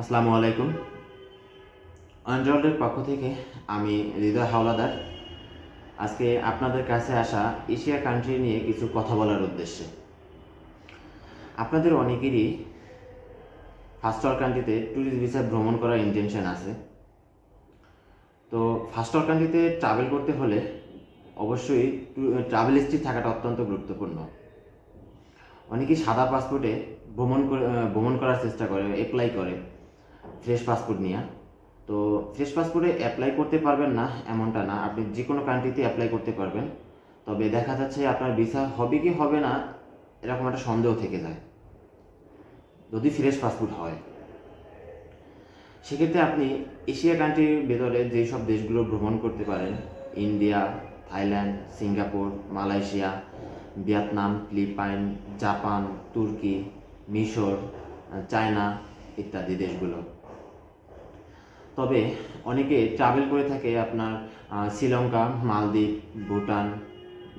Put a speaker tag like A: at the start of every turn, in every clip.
A: আসসালামু আলাইকুম। অনজল্ডের পক্ষ থেকে আমি হৃদয় হাওলাদার। আজকে আপনাদের কাছে আসা এশিয়া কান্ট্রি নিয়ে কিছু কথা বলার উদ্দেশ্যে। আপনাদের অনেকেরই ফার্স্ট ওয়ার্ল্ড কান্ট্রিতে ট্যুরিস্ট ভিসা ভ্রমণ করার ইন্টেনশন আছে। তো ফার্স্ট ওয়ার্ল্ড কান্ট্রিতে ট্রাভেল করতে হলে অবশ্যই ট্রাভেল হিস্ট্রি থাকাটা অত্যন্ত গুরুত্বপূর্ণ। অনেকেই সাদা পাসপোর্টে ভ্রমণ করে ভ্রমণ করার চেষ্টা করে অ্যাপ্লাই করে। ফ্রেশ পাসপোর্ট নিয়ে। তো ফ্রেশ পাসপোর্টে অ্যাপ্লাই করতে পারবেন না, এমনটা না। আপনি যে কোনো কান্ট্রিতে অ্যাপ্লাই করতে পারবেন। তবে দেখা যাচ্ছে আপনার ভিসা হবে কি হবে না, এরকম একটা সন্দেহ থেকে যায়। যদি ফ্রেশ পাসপোর্ট হয়। সেক্ষেত্রে আপনি এশিয়া কান্ট্রির ভেতরে যেই সব দেশগুলো ভ্রমণ করতে পারেন, India, Thailand, Singapore, Malaysia, Vietnam, Philippines, Japan, তুর্কি, মিশর চায়না ইত্যাদি দেশগুলো। তবে অনেকে ট্রাভেল করে থাকে আপনার শ্রীলঙ্কা, মালদ্বীপ, ভুটান,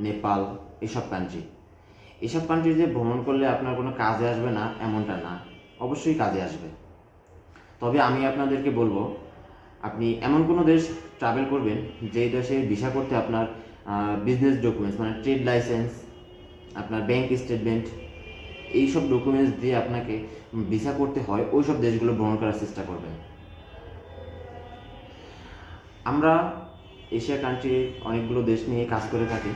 A: নেপাল, এসব কান্ট্রি এসব কান্ট্রি যে ভ্রমণ করলে আপনার কোনো কাজে আসবে না, এমনটা না। অবশ্যই কাজে আসবে। তবে আমি আপনাদেরকে বলব, আপনি এমন কোনো দেশ ট্রাভেল করবেন, যেই দেশে ভিসা করতে আপনার বিজনেস ডকুমেন্টস মানে ট্রেড লাইসেন্স আপনার ব্যাংক স্টেটমেন্ট এইসব ডকুমেন্টস দিয়ে আপনাকে ভিসা করতে হয় ওই সব দেশগুলো ভ্রমণ করার চেষ্টা করবেন। আমরা এশিয়া কান্ট্রির অনেকগুলো দেশ নিয়ে কাজ করে থাকি।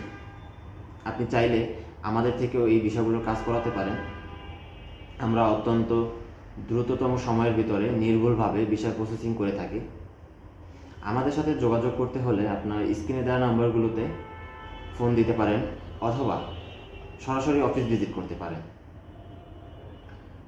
A: আপনি চাইলে আমাদের থেকেও এই বিষয়গুলোর কাজ করাতে পারেন। আমরা অত্যন্ত দ্রুততম সময়ের ভিতরে নির্ভুলভাবে বিষয় প্রসেসিং করে থাকি। আমাদের সাথে যোগাযোগ করতে হলে আপনার স্ক্রিনে দেওয়া নাম্বারগুলোতে ফোন দিতে পারেন অথবা সরাসরি অফিস ভিজিট করতে পারেন।